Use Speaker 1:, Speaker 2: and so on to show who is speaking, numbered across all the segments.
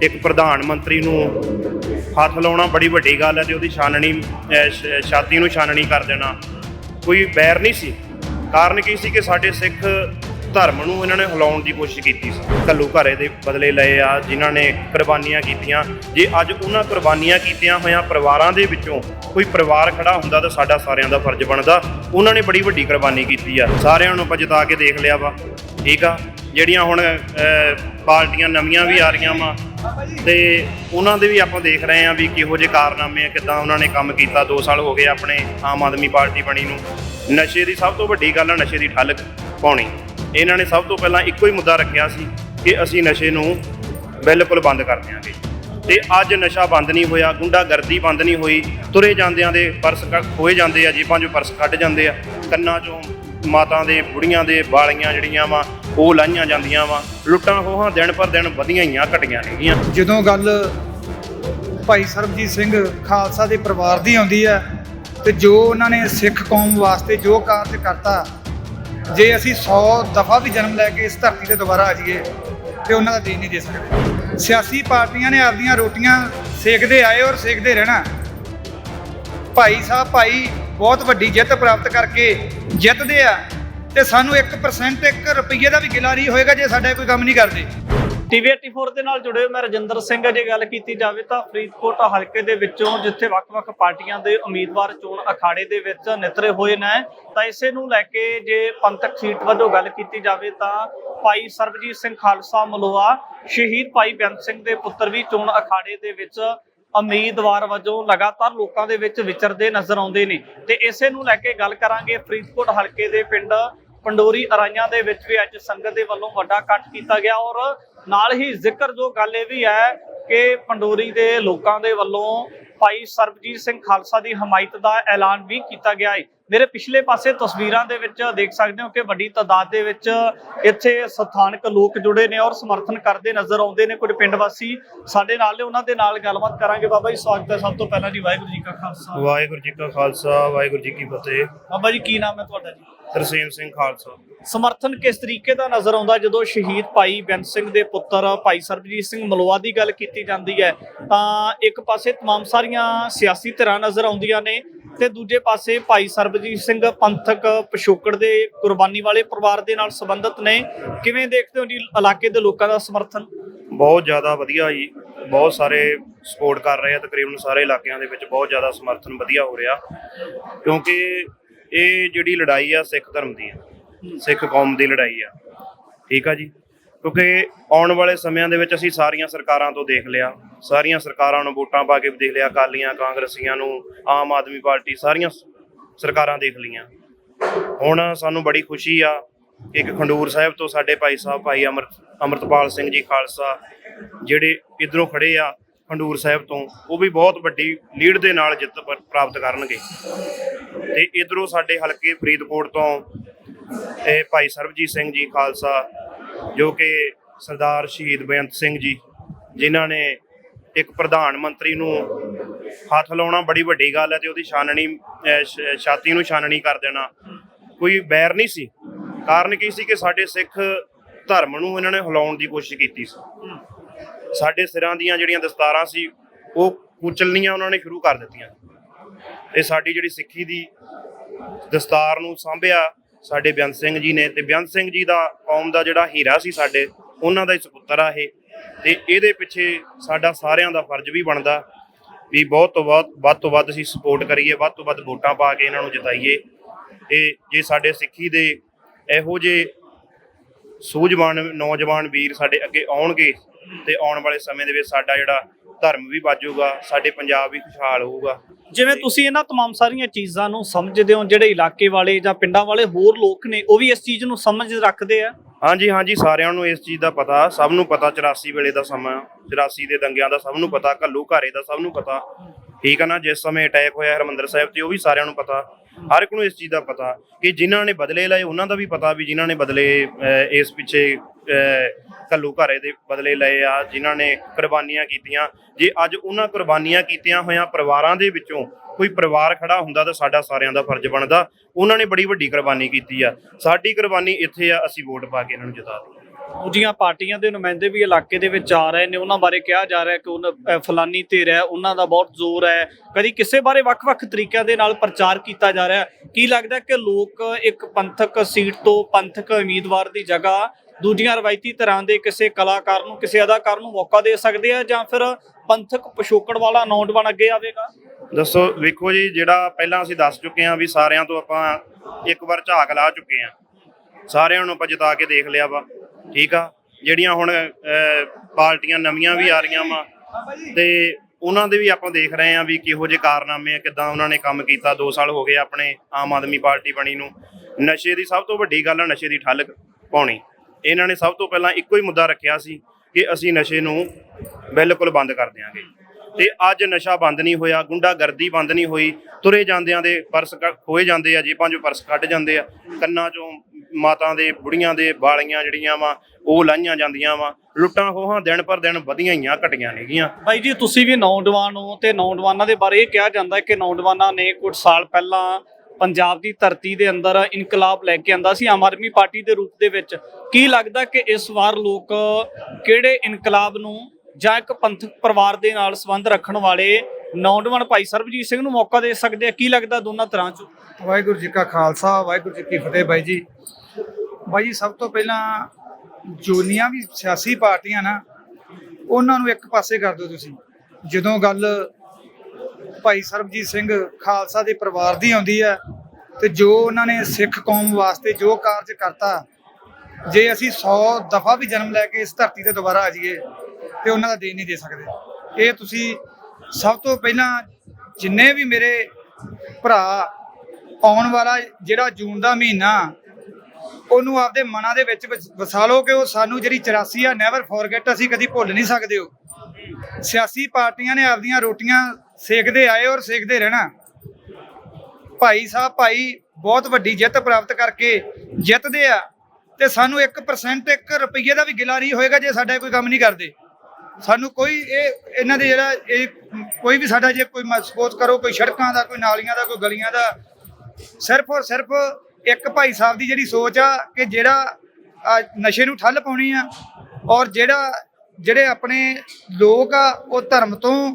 Speaker 1: ਇੱਕ ਪ੍ਰਧਾਨ ਮੰਤਰੀ ਨੂੰ ਹੱਥ ਲਾਉਣਾ ਬੜੀ ਵੱਡੀ ਗੱਲ ਹੈ ਤੇ ਉਹਦੀ ਛਾਨਣੀ ਛਾਤੀ ਨੂੰ ਛਾਨਣੀ ਕਰ ਦੇਣਾ। ਕੋਈ ਬੈਰ ਨਹੀਂ ਸੀ। ਕਾਰਨ ਕੀ ਸੀ ਕਿ ਸਾਡੇ ਸਿੱਖ ਧਰਮ ਨੂੰ ਇਹਨਾਂ ਨੇ ਹਿਲਾਉਣ ਦੀ ਕੋਸ਼ਿਸ਼ ਕੀਤੀ ਸੀ। ਕੱਲੂ ਘਰੇ ਦੇ ਬਦਲੇ ਲਏ ਆ, ਜਿਨ੍ਹਾਂ ਨੇ ਕੁਰਬਾਨੀਆਂ ਕੀਤੀਆਂ। ਜੇ ਅੱਜ ਉਹਨਾਂ ਕੁਰਬਾਨੀਆਂ ਕੀਤੀਆਂ ਹੋਇਆਂ ਪਰਿਵਾਰਾਂ ਦੇ ਵਿੱਚੋਂ ਕੋਈ ਪਰਿਵਾਰ ਖੜਾ ਹੁੰਦਾ ਤਾਂ ਸਾਡਾ ਸਾਰਿਆਂ ਦਾ ਫਰਜ਼ ਬਣਦਾ। ਉਹਨਾਂ ਨੇ ਬੜੀ ਵੱਡੀ ਕੁਰਬਾਨੀ ਕੀਤੀ ਆ। ਸਾਰਿਆਂ ਨੂੰ ਆਪਾਂ ਜਿਤਾ ਕੇ ਦੇਖ ਲਿਆ ਵਾ। ਠੀਕ ਆ? ਜਿਹੜੀਆਂ ਹੁਣ ਪਾਰਟੀਆਂ ਨਵੀਆਂ ਵੀ ਆ ਰਹੀਆਂ ਵਾ, ਤੇ ਉਹਨਾਂ ਦੇ ਵੀ ਆਪਾਂ ਦੇਖ ਰਹੇ ਹਾਂ ਵੀ ਕਿਹੋ ਜਿਹੇ ਕਾਰਨਾਮੇ ਆ, ਕਿਦਾਂ ਉਹਨਾਂ ਨੇ ਕੰਮ ਕੀਤਾ। 2 ਸਾਲ ਹੋ ਗਏ ਆਪਣੇ ਆਮ ਆਦਮੀ ਪਾਰਟੀ ਬਣੀ ਨੂੰ। ਨਸ਼ੇ ਦੀ ਸਭ ਤੋਂ ਵੱਡੀ ਗੱਲ ਆ, ਨਸ਼ੇ ਦੀ ਠੱਲ ਪਾਉਣੀ। ਇਹਨਾਂ ਨੇ ਸਭ ਤੋਂ ਪਹਿਲਾਂ ਇੱਕੋ ਹੀ ਮੁੱਦਾ ਰੱਖਿਆ ਸੀ ਕਿ ਅਸੀਂ ਨਸ਼ੇ ਨੂੰ ਬਿਲਕੁਲ ਬੰਦ ਕਰ ਦਿਆਂਗੇ। ਤੇ ਅੱਜ ਨਸ਼ਾ ਬੰਦ ਨਹੀਂ ਹੋਇਆ, ਗੁੰਡਾਗਰਦੀ ਬੰਦ ਨਹੀਂ ਹੋਈ, ਤੁਰੇ ਜਾਂਦਿਆਂ ਦੇ ਪਰਸ ਕ- ਖੋਏ ਜਾਂਦੇ ਆ, ਜੇਬਾਂ 'ਚੋਂ ਪਰਸ ਕੱਢ ਜਾਂਦੇ ਆ, ਕੰਨਾਂ 'ਚੋਂ ਮਾਤਾ ਦੇ, ਬੁੜੀਆਂ ਦੇ ਵਾਲੀਆਂ ਜਿਹੜੀਆਂ ਵਾ, ਉਹ ਲਾਈਆਂ ਜਾਂਦੀਆਂ ਵਾ। ਲੁੱਟਾਂ ਖੋਹਾਂ ਦਿਨ ਪਰ ਦਿਨ ਵਧੀਆਂ ਹੀ ਆ, ਘਟੀਆਂ ਨੇਗੀਆਂ
Speaker 2: ਜਦੋਂ ਗੱਲ ਭਾਈ ਸਰਬਜੀਤ ਸਿੰਘ ਖਾਲਸਾ ਦੇ ਪਰਿਵਾਰ ਦੀ ਆਉਂਦੀ ਹੈ, ਤੇ ਜੋ ਉਹਨਾਂ ਨੇ ਸਿੱਖ ਕੌਮ ਵਾਸਤੇ ਜੋ ਕਾਰਜ ਕਰਤਾ ਜੇ ਅਸੀਂ 100 ਦਫਾ ਵੀ ਜਨਮ ਲੈ ਕੇ ਇਸ ਧਰਤੀ ਤੇ ਦੁਬਾਰਾ ਆ ਜਾਈਏ, ਤੇ ਉਹਨਾਂ ਦਾ ਦੇਣ ਨਹੀਂ ਦੇ ਸਕਦੇ। ਸਿਆਸੀ ਪਾਰਟੀਆਂ ਨੇ ਆਪਦੀਆਂ ਰੋਟੀਆਂ ਸੇਕਦੇ ਆਏ ਔਰ ਸੇਕਦੇ ਰਹਿਣਾ। ਭਾਈ ਸਾਹਿਬ, ਭਾਈ ਬਹੁਤ ਵੱਡੀ ਜਿੱਤ ਪ੍ਰਾਪਤ ਕਰਕੇ ਜਿੱਤਦੇ ਆ, ਤੇ ਸਾਨੂੰ 1% 1 ਰੁਪਈਏ ਦਾ ਵੀ ਗਿਲਾ ਨਹੀਂ ਹੋਏਗਾ ਜੇ ਸਾਡਾ ਕੋਈ ਕੰਮ ਨਹੀਂ ਕਰਦੇ।
Speaker 3: ਟੀਵੀ 84 ਦੇ ਨਾਲ ਜੁੜੇ ਹੋਏ ਮੈਂ ਰਜਿੰਦਰ ਸਿੰਘ ਜੇ ਗੱਲ ਕੀਤੀ ਜਾਵੇ ਤਾਂ ਫਰੀਦਕੋਟ ਹਲਕੇ ਦੇ ਵਿੱਚੋਂ ਜਿੱਥੇ ਵੱਖ-ਵੱਖ ਪਾਰਟੀਆਂ ਦੇ ਉਮੀਦਵਾਰ ਚੋਣ ਅਖਾੜੇ ਦੇ ਵਿੱਚ ਨਿਤਰੇ ਹੋਏ ਨੇ, ਤਾਂ ਇਸੇ ਨੂੰ ਲੈ ਕੇ ਜੇ ਪੰਥਕ ਸੀਟ ਵਜੋਂ ਗੱਲ ਕੀਤੀ ਜਾਵੇ ਤਾਂ ਭਾਈ ਸਰਬਜੀਤ ਸਿੰਘ ਖਾਲਸਾ ਮਲੋਆ ਸ਼ਹੀਦ ਭਾਈ ਬੇਅੰਤ ਸਿੰਘ ਦੇ ਪੁੱਤਰ ਵੀ ਚੋਣ ਅਖਾੜੇ ਦੇ ਵਿੱਚ ਉਮੀਦਵਾਰ ਵਜੋਂ ਲਗਾਤਾਰ ਲੋਕਾਂ ਦੇ ਵਿੱਚ ਵਿਚਰਦੇ ਨਜ਼ਰ ਆਉਂਦੇ ਨੇ। ਤੇ ਇਸੇ ਨੂੰ ਲੈ ਕੇ ਗੱਲ ਕਰਾਂਗੇ ਫਰੀਦਕੋਟ ਹਲਕੇ ਦੇ ਪਿੰਡ ਪੰਡੋਰੀ ਅਰਾਈਆਂ ਦੇ ਵਿੱਚ ਵੀ ਅੱਜ ਸੰਗਤ ਦੇ ਵੱਲੋਂ ਵੱਡਾ ਇਕੱਠ ਕੀਤਾ ਗਿਆ ਔਰ ਨਾਲ ਹੀ ਜ਼ਿਕਰ ਜੋ ਗੱਲ ਇਹ ਵੀ ਹੈ ਕਿ ਪੰਡੋਰੀ ਦੇ ਲੋਕਾਂ ਦੇ ਵੱਲੋਂ ਭਾਈ ਸਰਬਜੀਤ ਸਿੰਘ ਖਾਲਸਾ ਦੀ ਹਮਾਇਤ ਦਾ ਐਲਾਨ ਵੀ ਕੀਤਾ ਗਿਆ ਹੈ ਮੇਰੇ ਪਿਛਲੇ ਪਾਸੇ ਤਸਵੀਰਾਂ ਦੇ ਵਿੱਚ ਦੇਖ ਸਕਦੇ ਹੋ ਕਿ ਵੱਡੀ ਤਾਦਾਦ ਦੇ ਵਿੱਚ ਇੱਥੇ ਸਥਾਨਕ ਲੋਕ ਜੁੜੇ ਨੇ ਔਰ ਸਮਰਥਨ ਕਰਦੇ ਨਜ਼ਰ ਆਉਂਦੇ ਨੇ ਕੁਝ ਪਿੰਡ ਵਾਸੀ ਸਾਡੇ ਨਾਲ ਨੇ ਉਹਨਾਂ ਦੇ ਨਾਲ ਗੱਲਬਾਤ ਕਰਾਂਗੇ ਬਾਬਾ ਜੀ ਸਵਾਗਤ ਹੈ ਸਭ ਤੋਂ ਪਹਿਲਾਂ ਜੀ ਵਾਹਿਗੁਰੂ ਜੀ ਕਾ ਖਾਲਸਾ
Speaker 1: ਵਾਹਿਗੁਰੂ ਜੀ ਕਾ ਖਾਲਸਾ ਵਾਹਿਗੁਰੂ ਜੀ ਕੀ ਫਤਿਹ
Speaker 3: ਬਾਬਾ ਜੀ ਕੀ ਨਾਮ ਹੈ ਤੁਹਾਡਾ ਜੀ
Speaker 1: ਤਰਸੇਮ ਸਿੰਘ ਖਾਲਸਾ
Speaker 3: ਸਮਰਥਨ ਕਿਸ ਤਰੀਕੇ ਦਾ ਨਜ਼ਰ ਆਉਂਦਾ ਜਦੋਂ ਸ਼ਹੀਦ ਭਾਈ ਬੇਅੰਤ ਸਿੰਘ ਦੇ ਪੁੱਤਰ ਭਾਈ ਸਰਬਜੀਤ ਸਿੰਘ ਮਲਵਾ ਦੀ ਗੱਲ ਕੀਤੀ ਜਾਂਦੀ ਹੈ ਤਾਂ ਇੱਕ ਪਾਸੇ तमाम ਸਾਰੀਆਂ ਸਿਆਸੀ ਧਿਰਾਂ ਨਜ਼ਰ ਆਉਂਦੀਆਂ ਨੇ ਤੇ ਦੂਜੇ ਪਾਸੇ ਭਾਈ ਸਰਬਜੀਤ ਸਿੰਘ ਪੰਥਕ ਪਿਛੋਕੜ ਦੇ ਕੁਰਬਾਨੀ ਵਾਲੇ ਪਰਿਵਾਰ ਦੇ ਨਾਲ ਸੰਬੰਧਿਤ ਨੇ। ਕਿਵੇਂ ਦੇਖਦੇ ਹੋ ਜੀ ਇਲਾਕੇ ਦੇ ਲੋਕਾਂ ਦਾ ਸਮਰਥਨ?
Speaker 1: ਬਹੁਤ ਜ਼ਿਆਦਾ ਵਧੀਆ ਜੀ। ਬਹੁਤ ਸਾਰੇ ਸਪੋਰਟ ਕਰ ਰਹੇ ਆ, ਤਕਰੀਬਨ ਸਾਰੇ ਇਲਾਕਿਆਂ ਦੇ ਵਿੱਚ ਬਹੁਤ ਜ਼ਿਆਦਾ ਸਮਰਥਨ ਵਧੀਆ ਹੋ ਰਿਹਾ। ਕਿਉਂਕਿ ਇਹ ਜਿਹੜੀ ਲੜਾਈ ਆ ਸਿੱਖ ਧਰਮ ਦੀ ਆ। ਸਿੱਖ ਕੌਮ ਦੀ ਲੜਾਈ ਆ। ਠੀਕ ਆ ਜੀ? ਕਿਉਂਕਿ ਆਉਣ ਵਾਲੇ ਸਮਿਆਂ ਦੇ ਵਿੱਚ ਅਸੀਂ ਸਾਰੀਆਂ ਸਰਕਾਰਾਂ ਤੋਂ ਦੇਖ ਲਿਆ, ਸਾਰੀਆਂ ਸਰਕਾਰਾਂ ਨੂੰ ਵੋਟਾਂ ਪਾ ਕੇ ਵੀ ਦੇਖ ਲਿਆ, ਅਕਾਲੀਆਂ, ਕਾਂਗਰਸੀਆਂ ਨੂੰ, ਆਮ ਆਦਮੀ ਪਾਰਟੀ ਸਾਰੀਆਂ ਸਰਕਾਰਾਂ ਦੇਖ ਲਈਆਂ। ਹੁਣ ਸਾਨੂੰ ਬੜੀ ਖੁਸ਼ੀ ਆ ਕਿ ਇੱਕ ਖੰਡੂਰ ਸਾਹਿਬ ਤੋਂ ਸਾਡੇ ਭਾਈ ਸਾਹਿਬ ਭਾਈ ਅਮਰਤ ਅਮਰਤਪਾਲ ਸਿੰਘ ਜੀ ਖਾਲਸਾ, ਜਿਹੜੇ ਇਧਰੋਂ ਖੜੇ ਆ ਖੰਡੂਰ ਸਾਹਿਬ ਤੋਂ, ਉਹ ਵੀ ਬਹੁਤ ਵੱਡੀ ਲੀਡ ਦੇ ਨਾਲ ਜਿੱਤ ਪ- ਪ੍ਰਾਪਤ ਕਰਨਗੇ। ਤੇ ਇਧਰੋਂ ਸਾਡੇ ਹਲਕੇ ਫਰੀਦਕੋਟ ਤੋਂ ਇਹ ਭਾਈ ਸਰਬਜੀਤ ਸਿੰਘ ਜੀ ਖਾਲਸਾ ਜੋ ਕਿ ਸਰਦਾਰ ਸ਼ਹੀਦ ਬੇਅੰਤ ਸਿੰਘ ਜੀ, ਜਿਨ੍ਹਾਂ ਨੇ ਇੱਕ ਪ੍ਰਧਾਨ ਮੰਤਰੀ ਨੂੰ ਹੱਥ ਲਾਉਣਾ ਬੜੀ ਵੱਡੀ ਗੱਲ ਹੈ ਤੇ ਉਹਦੀ ਛਾਨਣੀ ਛ- ਛਾਤੀ ਨੂੰ ਛਾਨਣੀ ਕਰ ਦੇਣਾ। ਕੋਈ ਬੈਰ ਨਹੀਂ ਸੀ। ਕਾਰਨ ਕੀ ਸੀ ਕਿ ਸਾਡੇ ਸਿੱਖ ਧਰਮ ਨੂੰ ਇਹਨਾਂ ਨੇ ਹਿਲਾਉਣ ਦੀ ਕੋਸ਼ਿਸ਼ ਕੀਤੀ ਸੀ। ਸਾਡੇ ਸਿਰਾਂ ਦੀਆਂ ਜਿਹੜੀਆਂ ਦਸਤਾਰਾਂ ਸੀ, ਉਹ ਕੁਚਲਣੀਆਂ ਉਹਨਾਂ ਨੇ ਸ਼ੁਰੂ ਕਰ ਦਿੱਤੀਆਂ। ਇਹ ਸਾਡੀ ਜਿਹੜੀ ਸਿੱਖੀ ਦੀ ਦਸਤਾਰ ਨੂੰ ਸਾਂਭਿਆ ਸਾਡੇ ਬੇਅੰਤ ਸਿੰਘ ਜੀ ਨੇ ਤੇ ਬੇਅੰਤ ਸਿੰਘ ਜੀ ਦਾ ਕੌਮ ਦਾ ਜਿਹੜਾ ਹੀਰਾ ਸੀ ਸਾਡੇ, ਉਹਨਾਂ ਦਾ ਹੀ ਸੁਪੁੱਤਰ ਆ ਇਹ। ਤੇ ਇਹਦੇ ਪਿੱਛੇ ਸਾਡਾ ਸਾਰਿਆਂ ਦਾ ਫਰਜ਼ ਵੀ ਬਣਦਾ ਵੀ ਬਹੁਤ ਤੋਂ ਬਹੁਤ, ਵੱਧ ਤੋਂ ਵੱਧ ਅਸੀਂ ਸਪੋਰਟ ਕਰੀਏ, ਵੱਧ ਤੋਂ ਵੱਧ ਵੋਟਾਂ ਪਾ ਕੇ ਇਹਨਾਂ ਨੂੰ ਜਿਤਾਈਏ। ਤੇ ਜੇ ਸਾਡੇ ਸਿੱਖੀ ਦੇ ਇਹੋ ਜਿਹੇ ਸੂਝਵਾਨ ਨੌਜਵਾਨ ਵੀਰ ਸਾਡੇ ਅੱਗੇ ਆਉਣਗੇ ਤੇ ਆਉਣ ਵਾਲੇ ਸਮੇਂ ਦੇ ਵਿੱਚ ਸਾਡਾ ਜਿਹੜਾ ਧਰਮ ਵੀ ਬਾਜੂਗਾ ਸਾਡੇ ਪੰਜਾਬ ਵੀ ਖੁਸ਼ਹਾਲ ਹੋਊਗਾ
Speaker 3: ਜਿਵੇਂ ਤੁਸੀਂ ਇਹਨਾਂ तमाम ਸਾਰੀਆਂ ਚੀਜ਼ਾਂ ਨੂੰ ਸਮਝਦੇ ਹੋ ਜਿਹੜੇ ਇਲਾਕੇ ਵਾਲੇ ਜਾਂ ਪਿੰਡਾਂ ਵਾਲੇ ਹੋਰ ਲੋਕ ਨੇ ਉਹ ਵੀ ਇਸ ਚੀਜ਼ ਨੂੰ ਸਮਝ ਰੱਖਦੇ ਆ
Speaker 1: ਹਾਂਜੀ ਹਾਂਜੀ ਸਾਰਿਆਂ ਨੂੰ ਇਸ ਚੀਜ਼ ਦਾ ਪਤਾ ਸਭ ਨੂੰ ਪਤਾ 84 ਵੇਲੇ ਦਾ ਸਮਾਂ 84 ਦੇ ਦੰਗਿਆਂ ਦਾ ਸਭ ਨੂੰ ਪਤਾ ਕੱਲੂ ਘਾਰੇ ਦਾ ਸਭ ਨੂੰ ਪਤਾ ਠੀਕ ਹੈ ਨਾ ਜਿਸ ਸਮੇਂ ਅਟੈਕ ਹੋਇਆ ਹਰਮੰਦਰ ਸਾਹਿਬ ਤੇ ਉਹ ਵੀ ਸਾਰਿਆਂ ਨੂੰ ਪਤਾ ਹਰ ਇੱਕ ਨੂੰ ਇਸ ਚੀਜ਼ ਦਾ ਪਤਾ ਕਿ ਜਿਨ੍ਹਾਂ ਨੇ ਬਦਲੇ ਲਏ ਉਹਨਾਂ ਦਾ ਵੀ ਪਤਾ ਵੀ ਜਿਨ੍ਹਾਂ ਨੇ ਬਦਲੇ ਅਹ, ਇਸ ਪਿੱਛੇ ਅਹ, ਕੱਲੂ ਘਾਰੇ ਦੇ ਬਦਲੇ ਲਏ ਆ ਜਿਨ੍ਹਾਂ ਨੇ ਕੁਰਬਾਨੀਆਂ ਕੀਤੀਆਂ। ਜੇ ਅੱਜ ਉਹਨਾਂ ਕੁਰਬਾਨੀਆਂ ਕੀਤੀਆਂ ਹੋਇਆਂ ਪਰਿਵਾਰਾਂ ਦੇ ਵਿੱਚੋਂ ਕੋਈ ਪਰਿਵਾਰ ਖੜਾ ਹੁੰਦਾ ਤਾਂ ਸਾਡਾ ਸਾਰਿਆਂ ਦਾ ਫਰਜ਼ ਬਣਦਾ। ਉਹਨਾਂ ਨੇ ਬੜੀ ਵੱਡੀ ਕੁਰਬਾਨੀ ਕੀਤੀ ਆ। ਸਾਡੀ ਕੁਰਬਾਨੀ ਇੱਥੇ ਆ ਅਸੀਂ ਵੋਟ ਪਾ ਕੇ ਇਹਨਾਂ ਨੂੰ ਜਿਤਾ ਦਈਏ।
Speaker 3: ਦੂਜੀਆਂ ਪਾਰਟੀਆਂ ਦੇ ਨੁਮਾਇੰਦੇ ਵੀ ਇਲਾਕੇ ਦੇ ਵਿੱਚ ਆ ਰਹੇ ਨੇ। ਉਹਨਾਂ ਬਾਰੇ ਕਿਹਾ ਜਾ ਰਿਹਾ ਕਿ ਉਹਨਾਂ ਫਲਾਨੀ ਧਿਰ ਹੈ ਉਹਨਾਂ ਦਾ ਬਹੁਤ ਜ਼ੋਰ ਹੈ। ਕਦੀ ਕਿਸੇ ਬਾਰੇ ਵੱਖ-ਵੱਖ ਤਰੀਕਿਆਂ ਦੇ ਨਾਲ ਪ੍ਰਚਾਰ ਕੀਤਾ ਜਾ ਰਿਹਾ ਕੀ ਲੱਗਦਾ ਕਿ ਲੋਕ ਇੱਕ ਪੰਥਕ ਸੀਟ ਤੋਂ ਪੰਥਕ ਉਮੀਦਵਾਰ ਦੀ ਜਗ੍ਹਾ ਦੂਜੀਆਂ ਰਵਾਇਤੀ ਤਰ੍ਹਾਂ ਦੇ ਕਿਸੇ ਕਲਾਕਾਰ ਨੂੰ, ਕਿਸੇ ਅਦਾਕਾਰ ਨੂੰ ਮੌਕਾ ਦੇ ਸਕਦੇ ਆ ਜਾਂ ਫਿਰ ਪੰਥਕ ਪਿਛੋਕੜ ਵਾਲਾ ਨੌਜਵਾਨ ਅੱਗੇ ਆਵੇਗਾ?
Speaker 1: ਦੱਸੋ, ਵੇਖੋ ਜੀ, ਜਿਹੜਾ ਪਹਿਲਾਂ ਅਸੀਂ ਦੱਸ ਚੁੱਕੇ ਹਾਂ ਵੀ ਸਾਰਿਆਂ ਤੋਂ ਆਪਾਂ ਇੱਕ ਵਾਰ ਝਾਕ ਲਾ ਚੁੱਕੇ ਹਾਂ। ਸਾਰਿਆਂ ਨੂੰ ਆਪਾਂ ਜਿਤਾ ਕੇ ਦੇਖ ਲਿਆ ਵਾ, ਠੀਕ ਆ? ਜਿਹੜੀਆਂ ਹੁਣ ਪਾਰਟੀਆਂ ਨਵੀਆਂ ਵੀ ਆ ਰਹੀਆਂ ਵਾ, ਤੇ ਉਹਨਾਂ ਦੇ ਵੀ ਆਪਾਂ ਦੇਖ ਰਹੇ ਹਾਂ ਵੀ ਕਿਹੋ ਜਿਹੇ ਕਾਰਨਾਮੇ ਆ, ਕਿਦਾਂ ਉਹਨਾਂ ਨੇ ਕੰਮ ਕੀਤਾ 2 ਸਾਲ ਹੋ ਗਏ ਆਪਣੇ ਆਮ ਆਦਮੀ ਪਾਰਟੀ ਬਣੀ ਨੂੰ। ਨਸ਼ੇ ਦੀ ਸਭ ਤੋਂ ਵੱਡੀ ਗੱਲ ਆ, ਨਸ਼ੇ ਦੀ ਠੱਲ ਪਾਉਣੀ। ਇਹਨਾਂ ਨੇ ਸਭ ਤੋਂ ਪਹਿਲਾਂ ਇੱਕੋ ਹੀ ਮੁੱਦਾ ਰੱਖਿਆ ਸੀ ਕਿ ਅਸੀਂ ਨਸ਼ੇ ਨੂੰ ਬਿਲਕੁਲ ਬੰਦ ਕਰ ਦਿਆਂਗੇ। ਤੇ ਅੱਜ ਨਸ਼ਾ ਬੰਦ ਨਹੀਂ ਹੋਇਆ, ਗੁੰਡਾਗਰਦੀ ਬੰਦ ਨਹੀਂ ਹੋਈ, ਤੁਰੇ ਜਾਂਦਿਆਂ ਦੇ ਪਰਸ ਕ- ਖੋਏ ਜਾਂਦੇ ਆ, ਜੇਬਾਂ ਚੋਂ ਪਰਸ ਕੱਢ ਜਾਂਦੇ ਆ, ਕੰਨਾਂ ਚੋਂ ਮਾਤਾ ਦੇ, ਬੁੜੀਆਂ ਦੇ ਵਾਲੀਆਂ ਜਿਹੜੀਆਂ ਵਾ, ਉਹ ਲਾਈਆਂ ਜਾਂਦੀਆਂ ਵਾ। ਲੁੱਟਾਂ ਖੋਹਾਂ ਦਿਨ ਪਰ ਦਿਨ ਵਧੀਆਂ ਹੀਆਂ ਘਟੀਆਂ ਨੇਗੀਆਂ
Speaker 3: ਬਾਈ ਜੀ, ਤੁਸੀਂ ਵੀ ਨੌਜਵਾਨ ਹੋ ਤੇ ਨੌਜਵਾਨਾਂ ਦੇ ਬਾਰੇ ਇਹ ਕਿਹਾ ਜਾਂਦਾ ਹੈ ਕਿ ਨੌਜਵਾਨਾਂ ਨੇ ਕੁਝ ਸਾਲ ਪਹਿਲਾਂ ਪੰਜਾਬ ਦੀ ਧਰਤੀ ਦੇ ਅੰਦਰ ਇਨਕਲਾਬ ਲੈ ਕੇ ਆਂਦਾ ਸੀ। ਆਮ ਆਦਮੀ ਪਾਰਟੀ ਦੇ ਰੂਪ ਦੇ ਵਿੱਚ ਕੀ ਲੱਗਦਾ ਕਿ ਇਸ ਵਾਰ ਲੋਕ ਕਿਹੜੇ ਇਨਕਲਾਬ ਨੂੰ ਜਾਂ ਇੱਕ ਪੰਥਕ ਪਰਿਵਾਰ ਦੇ ਨਾਲ ਸੰਬੰਧ ਰੱਖਣ ਵਾਲੇ ਨੌਜਵਾਨ ਭਾਈ ਸਰਬਜੀਤ ਸਿੰਘ ਨੂੰ ਮੌਕਾ ਦੇ ਸਕਦੇ ਆ? ਕੀ ਲੱਗਦਾ ਦੋਨਾਂ ਤਰ੍ਹਾਂ ਚ?
Speaker 2: ਵਾਹਿਗੁਰੂ ਜੀ ਕਾ ਖਾਲਸਾ, ਵਾਹਿਗੁਰੂ ਜੀ ਕੀ ਫਤਿਹ ਬਾਈ ਜੀ। ਬਾਈ ਜੀ, ਸਭ ਤੋਂ ਪਹਿਲਾਂ ਜੋਨੀਆਂ ਵੀ ਸਿਆਸੀ ਪਾਰਟੀਆਂ ਨਾ, ਉਹਨਾਂ ਨੂੰ ਇੱਕ ਪਾਸੇ ਕਰ ਦਿਓ ਤੁਸੀਂ। ਜਦੋਂ ਗੱਲ ਭਾਈ ਸਰਬਜੀਤ ਸਿੰਘ ਖਾਲਸਾ ਦੇ ਪਰਿਵਾਰ ਦੀ ਆਉਂਦੀ ਹੈ ਤੇ ਜੋ ਉਹਨਾਂ ਨੇ ਸਿੱਖ ਕੌਮ ਵਾਸਤੇ ਜੋ ਕਾਰਜ ਕਰਤਾ, ਜੇ ਅਸੀਂ 100 ਦਫਾ ਵੀ ਜਨਮ ਲੈ ਕੇ ਇਸ ਧਰਤੀ ਤੇ ਦੁਬਾਰਾ ਆ ਜਾਈਏ, ਤੇ ਉਹਨਾਂ ਦਾ ਦੇਣ ਨਹੀਂ ਦੇ ਸਕਦੇ। ਇਹ ਤੁਸੀਂ ਸਭ ਤੋਂ ਪਹਿਲਾਂ ਜਿੰਨੇ ਵੀ ਮੇਰੇ ਭਰਾ ਆਉਣ ਵਾਲਾ ਜਿਹੜਾ ਜੂਨ ਦਾ ਮਹੀਨਾ, ਉਹਨੂੰ ਆਪਦੇ ਮਨਾਂ ਦੇ ਵਿੱਚ ਵਸ- ਵਸਾ ਲਓ ਕਿ ਉਹ ਸਾਨੂੰ ਜਿਹੜੀ 84 ਆ ਨੈਵਰ ਫੋਰਗੇਟ ਅਸੀਂ ਕਦੀ ਭੁੱਲ ਨਹੀਂ ਸਕਦੇ ਹੋ ਸਿਆਸੀ ਪਾਰਟੀਆਂ ਨੇ ਆਪਦੀਆਂ ਰੋਟੀਆਂ ਸੇਖਦੇ ਆਏ ਔਰ ਸੇਖਦੇ ਰਹਿਣਾ। ਭਾਈ ਸਾਹਿਬ, ਭਾਈ ਬਹੁਤ ਵੱਡੀ ਜਿੱਤ ਪ੍ਰਾਪਤ ਕਰਕੇ ਜਿੱਤਦੇ ਆ ਤੇ ਸਾਨੂੰ 1% 1 ਰੁਪਈਏ ਦਾ ਵੀ ਗਿਲਾ ਨਹੀਂ ਹੋਏਗਾ ਜੇ ਸਾਡਾ ਕੋਈ ਕੰਮ ਨਹੀਂ ਕਰਦੇ। ਸਾਨੂੰ ਕੋਈ ਇਹ, ਇਹਨਾਂ ਦੇ ਜਿਹੜਾ ਇਹ ਕੋਈ ਵੀ ਸਾਡਾ ਜੇ ਕੋਈ ਸਪੋਜ਼ ਕਰੋ, ਕੋਈ ਸੜਕਾਂ ਦਾ, ਕੋਈ ਨਾਲੀਆਂ ਦਾ, ਕੋਈ ਗਲੀਆਂ ਦਾ, ਸਿਰਫ ਔਰ ਸਿਰਫ ਇੱਕ ਭਾਈ ਸਾਹਿਬ ਦੀ ਜਿਹੜੀ ਸੋਚ ਆ ਕਿ ਜਿਹੜਾ ਨਸ਼ੇ ਨੂੰ ਠੱਲ ਪਾਉਣੀ ਆ ਔਰ ਜਿਹੜਾ ਜਿਹੜੇ ਆਪਣੇ ਲੋਕ ਆ, ਉਹ ਧਰਮ ਤੋਂ,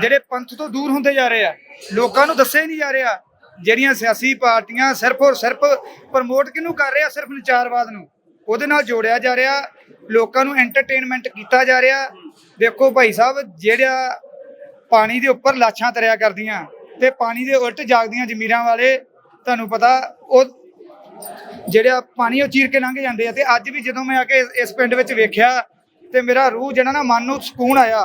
Speaker 2: ਜਿਹੜੇ ਪੰਥ ਤੋਂ ਦੂਰ ਹੁੰਦੇ ਜਾ ਰਹੇ ਆ, ਲੋਕਾਂ ਨੂੰ ਦੱਸਿਆ ਹੀ ਨਹੀਂ ਜਾ ਰਿਹਾ, ਜਿਹੜੀਆਂ ਸਿਆਸੀ ਪਾਰਟੀਆਂ ਸਿਰਫ ਔਰ ਸਿਰਫ ਪ੍ਰਮੋਟ ਕਿਹਨੂੰ ਕਰ ਰਿਹਾ, ਸਿਰਫ ਵਿਚਾਰਵਾਦ ਨੂੰ। ਉਹਦੇ ਨਾਲ ਜੋੜਿਆ ਜਾ ਰਿਹਾ, ਲੋਕਾਂ ਨੂੰ ਐਂਟਰਟੇਨਮੈਂਟ ਕੀਤਾ ਜਾ ਰਿਹਾ। ਦੇਖੋ ਭਾਈ ਸਾਹਿਬ ਜਿਹੜਾ ਪਾਣੀ ਦੇ ਉੱਪਰ ਲਾਸ਼ਾਂ ਤਰਿਆ ਕਰਦੀਆਂ ਤੇ ਪਾਣੀ ਦੇ ਉਲਟ ਜਾਗਦੀਆਂ ਜ਼ਮੀਰਾਂ ਵਾਲੇ, ਤੁਹਾਨੂੰ ਪਤਾ, ਉਹ ਜਿਹੜਾ ਪਾਣੀ ਉਹ ਚੀਰ ਕੇ ਲੰਘ ਜਾਂਦੇ ਆ। ਤੇ ਅੱਜ ਵੀ ਜਦੋਂ ਮੈਂ ਆ ਕੇ ਇਸ ਪਿੰਡ ਵਿੱਚ ਵੇਖਿਆ ਤੇ ਮੇਰਾ ਰੂਹ ਜਿਹੜਾ ਨਾ ਮਨ ਨੂੰ ਸਕੂਨ ਆਇਆ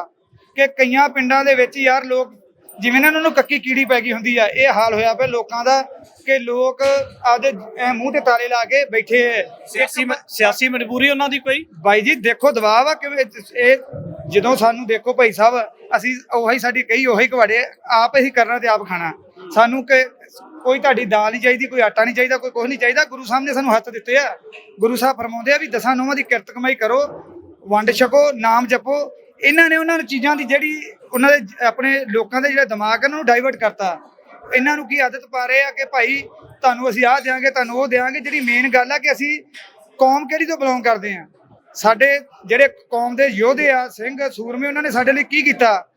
Speaker 2: ਕਿ ਕਈਆਂ ਪਿੰਡਾਂ ਦੇ ਵਿੱਚ ਯਾਰ ਲੋਕ ਜਿਵੇਂ ਨਾ ਉਹਨਾਂ ਨੂੰ ਕੱਕੀ ਕੀੜੀ ਪੈ ਗਈ ਹੁੰਦੀ ਆ ਇਹ ਹਾਲ ਹੋਇਆ ਪਿਆ ਲੋਕਾਂ ਦਾ ਕਿ ਲੋਕ ਆਪਦੇ ਐਂ ਮੂੰਹ ਤੇ ਤਾਲੇ ਲਾ ਕੇ ਬੈਠੇ
Speaker 3: ਸਿਆਸੀ ਸਿਆਸੀ ਮਜਬੂਰੀ ਉਹਨਾਂ ਦੀ ਕੋਈ?
Speaker 2: ਬਾਈ ਜੀ ਦੇਖੋ ਦਬਾਅ ਆ ਕਿ ਇਹ ਜਦੋਂ ਸਾਨੂੰ ਦੇਖੋ ਭਾਈ ਸਾਹਿਬ ਅਸੀਂ ਉਹੀ ਸਾਡੀ ਕਈ ਉਹੀ ਕਵਾੜੇ ਆਪ ਹੀ ਕਰਨਾ ਤੇ ਆਪ ਖਾਣਾ। ਸਾਨੂੰ ਕਿ ਕੋਈ ਤੁਹਾਡੀ ਦਾਲ ਨਹੀਂ ਚਾਹੀਦੀ ਕੋਈ ਆਟਾ ਨਹੀਂ ਚਾਹੀਦਾ ਕੋਈ ਕੁਝ ਨਹੀਂ ਚਾਹੀਦਾ ਗੁਰੂ ਸਾਹਿਬ ਨੇ ਸਾਨੂੰ ਹੱਥ ਦਿੱਤੇ ਆ। ਗੁਰੂ ਸਾਹਿਬ ਫਰਮਾਉਂਦੇ ਆ ਵੀ ਦਸਾਂ ਨੋਵਾਂ ਦੀ ਕਿਰਤ ਕਮਾਈ ਕਰੋ ਵੰਡ ਛਕੋ, ਨਾਮ ਜਪੋ। ਇਹਨਾਂ ਨੇ ਉਹਨਾਂ ਨੂੰ ਚੀਜ਼ਾਂ ਦੀ ਜਿਹੜੀ ਉਹਨਾਂ ਦੇ ਆਪਣੇ ਲੋਕਾਂ ਦੇ ਜਿਹੜਾ ਦਿਮਾਗ ਹੈ ਉਹਨਾਂ ਨੂੰ ਡਾਈਵਰਟ ਕਰਤਾ। ਇਹਨਾਂ ਨੂੰ ਕੀ ਆਦਤ ਪਾ ਰਹੇ ਆ ਕਿ ਭਾਈ ਤੁਹਾਨੂੰ ਅਸੀਂ ਆਹ ਦਿਆਂਗੇ, ਤੁਹਾਨੂੰ ਉਹ ਦਿਆਂਗੇ। ਜਿਹੜੀ ਮੇਨ ਗੱਲ ਆ ਕਿ ਅਸੀਂ ਕੌਮ ਕਿਹੜੀ ਤੋਂ ਬਿਲੋਂਗ ਕਰਦੇ ਆ? ਸਾਡੇ ਜਿਹੜੇ ਕੌਮ ਦੇ ਯੋਧੇ ਆ, ਸਿੰਘ, ਸੂਰਮੇ, ਉਹਨਾਂ ਨੇ ਸਾਡੇ ਲਈ ਕੀ ਕੀਤਾ?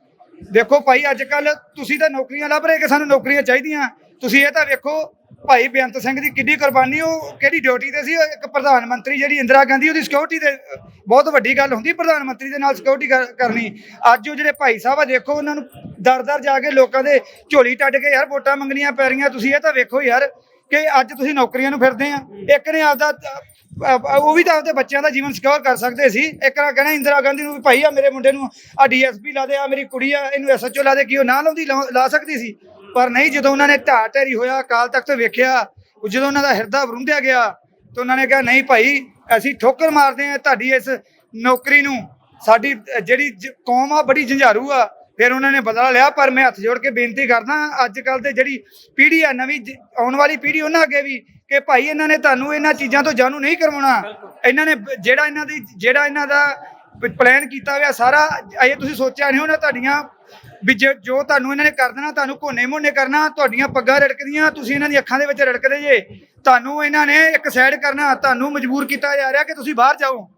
Speaker 2: ਦੇਖੋ ਭਾਈ, ਅੱਜ ਕੱਲ ਤੁਸੀਂ ਤਾਂ ਨੌਕਰੀਆਂ ਲੱਭ ਰਹੇ ਕਿ ਸਾਨੂੰ ਨੌਕਰੀਆਂ ਚਾਹੀਦੀਆਂ। ਤੁਸੀਂ ਇਹ ਤਾਂ ਵੇਖੋ ਭਾਈ ਬੇਅੰਤ ਸਿੰਘ ਦੀ ਕਿੰਨੀ ਕੁਰਬਾਨੀ, ਉਹ ਕਿਹੜੀ ਡਿਊਟੀ ਤੇ ਸੀ? ਇੱਕ ਪ੍ਰਧਾਨ ਮੰਤਰੀ ਜਿਹੜੀ ਇੰਦਰਾ ਗਾਂਧੀ, ਉਹਦੀ ਸਿਕਿਉਰਿਟੀ ਤੇ ਬਹੁਤ ਵੱਡੀ ਗੱਲ ਹੁੰਦੀ ਪ੍ਰਧਾਨ ਮੰਤਰੀ ਦੇ ਨਾਲ ਸਿਕਿਉਰਿਟੀ ਕਰਨੀ। ਅੱਜ ਉਹ ਜਿਹੜੇ ਭਾਈ ਸਾਹਿਬ ਆ, ਦੇਖੋ ਉਹਨਾਂ ਨੂੰ ਦਰ ਦਰ ਜਾ ਕੇ ਲੋਕਾਂ ਦੇ ਝੋਲੀ ਟੱਡ ਕੇ, ਯਾਰ ਵੋਟਾਂ ਮੰਗਣੀਆਂ ਪੈ ਰਹੀਆਂ, ਤੁਸੀਂ ਇਹ ਤਾਂ ਵੇਖੋ ਯਾਰ ਕਿ ਅੱਜ ਤੁਸੀਂ ਨੌਕਰੀਆਂ ਨੂੰ ਫਿਰਦੇ ਆ। ਇੱਕ ਨੇ ਆਪਦਾ ਉਹ ਵੀ ਤਾਂ ਆਪਦੇ ਬੱਚਿਆਂ ਦਾ ਜੀਵਨ ਸਿਕਿਉਰ ਕਰ ਸਕਦੇ ਸੀ। ਇੱਕ ਨਾ ਕਹਿਣਾ ਇੰਦਰਾ ਗਾਂਧੀ ਨੂੰ ਵੀ ਭਾਈ ਆ, ਮੇਰੇ ਮੁੰਡੇ ਨੂੰ ਆ ਡੀਐਸਪੀ ਲਾ ਦੇ, ਆ ਮੇਰੀ ਕੁੜੀ ਆ, ਇਹਨੂੰ ਐਸਐਚਓ ਲਾ ਦੇ। ਕਿ ਉਹ ਨਾ ਲਾਉਂਦੀ, ਲਾ- ਲਾ ਸਕਦੀ ਸੀ? ਪਰ ਨਹੀਂ ਜਦੋਂ ਉਹਨਾਂ ਨੇ ਢਾਹ ਢੇਰੀ ਹੋਇਆ ਅਕਾਲ ਤਖਤ ਵੇਖਿਆ ਜਦੋਂ ਉਹਨਾਂ ਦਾ ਹਿਰਦਾ ਵਰੁੰਦਿਆ ਗਿਆ ਤਾਂ ਉਹਨਾਂ ਨੇ ਕਿਹਾ ਨਹੀਂ ਭਾਈ ਅਸੀਂ ਠੋਕਰ ਮਾਰਦੇ ਆ ਤੁਹਾਡੀ ਇਸ ਨੌਕਰੀ ਨੂੰ। ਸਾਡੀ ਜਿਹੜੀ ਕੌਮ ਆ ਬੜੀ ਝੰਝਾਰੂ ਆ। ਫਿਰ ਉਹਨਾਂ ਨੇ ਬਦਲਾ ਲਿਆ ਪਰ ਮੈਂ ਹੱਥ ਜੋੜ ਕੇ ਬੇਨਤੀ ਕਰਦਾ ਅੱਜ ਕੱਲ ਤੇ ਜਿਹੜੀ ਪੀੜ੍ਹੀ ਆ ਨਵੀਂ ਆਉਣ ਵਾਲੀ ਪੀੜ੍ਹੀ ਉਹਨਾਂ ਅੱਗੇ ਵੀ ਕਿ ਭਾਈ ਇਹਨਾਂ ਨੇ ਤੁਹਾਨੂੰ ਇਹਨਾਂ ਚੀਜ਼ਾਂ ਤੋਂ ਜਾਣੂ ਨਹੀਂ ਕਰਵਾਉਣਾ। ਇਹਨਾਂ ਨੇ ਜਿਹੜਾ ਇਹਨਾਂ ਦੀ ਜਿਹੜਾ ਇਹਨਾਂ ਦਾ ਪਲਾਨ ਕੀਤਾ ਹੋਇਆ ਸਾਰਾ ਇਹ ਤੁਸੀਂ ਸੋਚਿਆ ਨਹੀਂ ਹੋਣਾ ਤੁਹਾਡੀਆਂ ਵੀ ਜੋ ਤੁਹਾਨੂੰ ਇਹਨਾਂ ਨੇ ਕਰ ਦੇਣਾ, ਤੁਹਾਨੂੰ ਕੋਨੇ ਮੋਨੇ ਕਰਨਾ, ਤੁਹਾਡੀਆਂ ਪੱਗਾਂ ਰੜਕਦੀਆਂ, ਤੁਸੀਂ ਇਹਨਾਂ ਦੀ ਅੱਖਾਂ ਦੇ ਵਿੱਚ ਰੜਕਦੇ ਜੇ, ਤੁਹਾਨੂੰ ਇਹਨਾਂ ਨੇ ਇੱਕ ਸਾਈਡ ਕਰਨਾ, ਤੁਹਾਨੂੰ ਮਜਬੂਰ ਕੀਤਾ ਜਾ ਰਿਹਾ ਕਿ ਤੁਸੀਂ ਬਾਹਰ ਜਾਓ।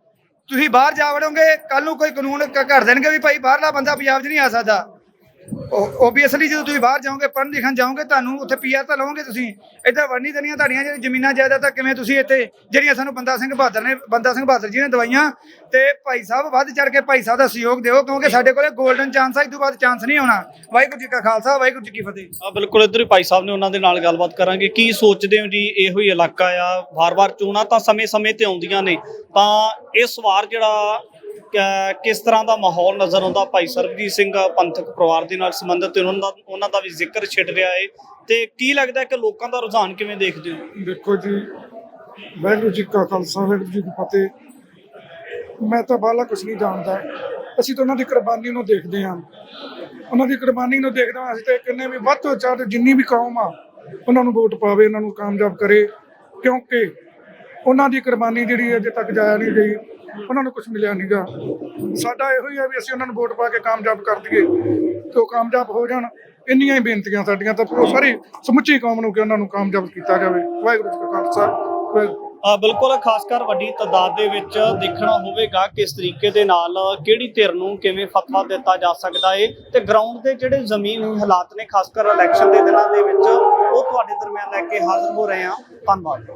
Speaker 2: ਤੁਸੀਂ ਬਾਹਰ ਜਾ ਵੜੋਗੇ ਕੱਲ ਨੂੰ ਕੋਈ ਕਾਨੂੰਨ ਕ- ਘੜ ਦੇਣਗੇ ਵੀ ਭਾਈ ਬਾਹਰਲਾ ਬੰਦਾ ਪੰਜਾਬ 'ਚ ਨਹੀਂ ਆ ਸਕਦਾ। ਓਬਵੀਅਸਲੀ ਜਦੋਂ ਤੁਸੀਂ ਬਾਹਰ ਜਾਓਗੇ, ਪੜ੍ਹਨ ਲਿਖਣ ਜਾਓਗੇ, ਤੁਹਾਨੂੰ ਉੱਥੇ ਪੀਆਰ ਤਾਂ ਲਓਗੇ ਤੁਸੀਂ। ਇੱਧਰ ਵੜਨੀ ਦੇਣੀਆਂ ਤੁਹਾਡੀਆਂ ਜਿਹੜੀ ਜ਼ਮੀਨਾਂ ਜਾਇਦਾਦਾਂ ਕਿਵੇਂ ਤੁਸੀਂ ਇੱਥੇ ਜਿਹੜੀਆਂ ਸਾਨੂੰ ਬੰਦਾ ਸਿੰਘ ਬਹਾਦਰ ਨੇ, ਬੰਦਾ ਸਿੰਘ ਬਹਾਦਰ ਜੀ ਨੇ ਦਵਾਈਆਂ ਤੇ ਭਾਈ ਸਾਹਿਬ ਵੱਧ ਚੜ ਕੇ ਭਾਈ ਸਾਹਿਬ ਦਾ ਸਹਿਯੋਗ ਦਿਓ, ਕਿਉਂਕਿ ਸਾਡੇ ਕੋਲੇ 골ਡਨ ਚਾਂਸ ਆ, ਇਸ ਤੋਂ ਬਾਅਦ ਚਾਂਸ ਨਹੀਂ ਆਉਣਾ। ਵਾਹਿਗੁਰੂ ਜੀ ਕਾ ਖਾਲਸਾ, ਵਾਹਿਗੁਰੂ ਜੀ ਕੀ ਫਤਿਹ।
Speaker 3: ਆ ਬਿਲਕੁਲ, ਇੱਧਰ ਹੀ ਭਾਈ ਸਾਹਿਬ ਨੇ ਉਹਨਾਂ ਦੇ ਨਾਲ ਗੱਲਬਾਤ ਕਰਾਂਗੇ। ਕੀ ਸੋਚਦੇ ਹੋ ਜੀ, ਇਹੋ ਹੀ ਇਲਾਕਾ ਆ, ਵਾਰ-ਵਾਰ ਚੋਣਾਂ ਤਾਂ ਸਮੇਂ-ਸਮੇਂ ਤੇ ਆਉਂਦੀਆਂ ਨੇ। ਤਾਂ ਇਸ ਵਾਰ ਜਿਹੜਾ ਕਿਸ ਤਰ੍ਹਾਂ ਦਾ ਮਾਹੌਲ ਨਜ਼ਰ ਆਉਂਦਾ? ਭਾਈ ਸਰਬਜੀਤ ਸਿੰਘ ਪੰਥਕ ਪਰਿਵਾਰ ਦੇ ਨਾਲ ਸੰਬੰਧਿਤ ਉਹਨਾਂ ਦਾ ਉਹਨਾਂ ਦਾ ਵੀ ਜ਼ਿਕਰ ਛਿੜ ਰਿਹਾ ਹੈ ਤੇ ਕੀ ਲੱਗਦਾ ਕਿ ਲੋਕਾਂ ਦਾ ਰੁਝਾਨ ਕਿਵੇਂ ਦੇਖਦੇ ਹੋ?
Speaker 4: ਦੇਖੋ ਜੀ, ਵਾਹਿਗੁਰੂ ਜੀ ਕਾ ਖਾਲਸਾ, ਵਾਹਿਗੁਰੂ ਜੀ ਕੀ ਫਤਿਹ। ਮੈਂ ਤਾਂ ਬਾਲਾ ਕੁਝ ਨਹੀਂ ਜਾਣਦਾ। ਅਸੀਂ ਤਾਂ ਉਹਨਾਂ ਦੀ ਕੁਰਬਾਨੀ ਨੂੰ ਦੇਖਦੇ ਹਾਂ। ਉਹਨਾਂ ਦੀ ਕੁਰਬਾਨੀ ਨੂੰ ਦੇਖਦੇ ਹਾਂ, ਅਸੀਂ ਤਾਂ ਕਿੰਨੇ ਵੀ ਵੱਧ ਤੋਂ ਵੱਧ ਜਿੰਨੀ ਵੀ ਕੌਮ ਆ, ਉਹਨਾਂ ਨੂੰ ਵੋਟ ਪਾਵੇ, ਉਹਨਾਂ ਨੂੰ ਕਾਮਯਾਬ ਕਰੇ। ਕਿਉਂਕਿ ਉਹਨਾਂ ਦੀ ਕੁਰਬਾਨੀ ਜਿਹੜੀ ਅਜੇ ਤੱਕ ਜਾਇਆ ਨਹੀਂ ਗਈ। ਉਹਨਾਂ ਨੂੰ ਕੁਝ ਮਿਲਿਆ ਨਹੀਂਗਾ ਸਾਡਾ ਇਹੋ ਹੀ ਹੈ ਵੀ ਅਸੀਂ ਉਹਨਾਂ ਨੂੰ ਵੋਟ ਪਾ ਕੇ ਕਾਮਯਾਬ ਕਰ ਦਈਏ। ਤੇ ਉਹ ਕਾਮਯਾਬ ਹੋ ਜਾਣ, ਇੰਨੀਆਂ ਹੀ ਬੇਨਤੀਆਂ ਸਾਡੀਆਂ ਤਾਂ ਉਹ ਸਾਰੀ ਸਮੁੱਚੀ ਕੌਮ ਨੂੰ ਕਿ ਉਹਨਾਂ ਨੂੰ ਕਾਮਯਾਬ ਕੀਤਾ ਜਾਵੇ। ਵਾਹਿਗੁਰੂ ਜੀ ਕਾ ਖਾਲਸਾ
Speaker 3: ਆ ਬਿਲਕੁਲ, ਖਾਸ ਕਰ ਵੱਡੀ ਤਾਦਾਦ ਦੇ ਵਿੱਚ ਦੇਖਣਾ ਹੋਵੇਗਾ ਕਿਸ ਤਰੀਕੇ ਦੇ ਨਾਲ ਕਿਹੜੀ ਧਿਰ ਨੂੰ ਕਿਵੇਂ ਫਤਵਾ ਦਿੱਤਾ ਜਾ ਸਕਦਾ ਏ। ਤੇ ਗਰਾਊਂਡ ਦੇ ਜਿਹੜੇ ਜ਼ਮੀਨ ਹਾਲਾਤ ਨੇ, ਖਾਸ ਕਰ ਇਲੈਕਸ਼ਨ ਦੇ ਦਿਨਾਂ ਦੇ ਵਿੱਚ, ਉਹ ਤੁਹਾਡੇ ਦਰਮਿਆਨ ਲੈ ਕੇ ਹਾਜ਼ਰ ਹੋ ਰਹੇ ਹਾਂ। ਧੰਨਵਾਦ।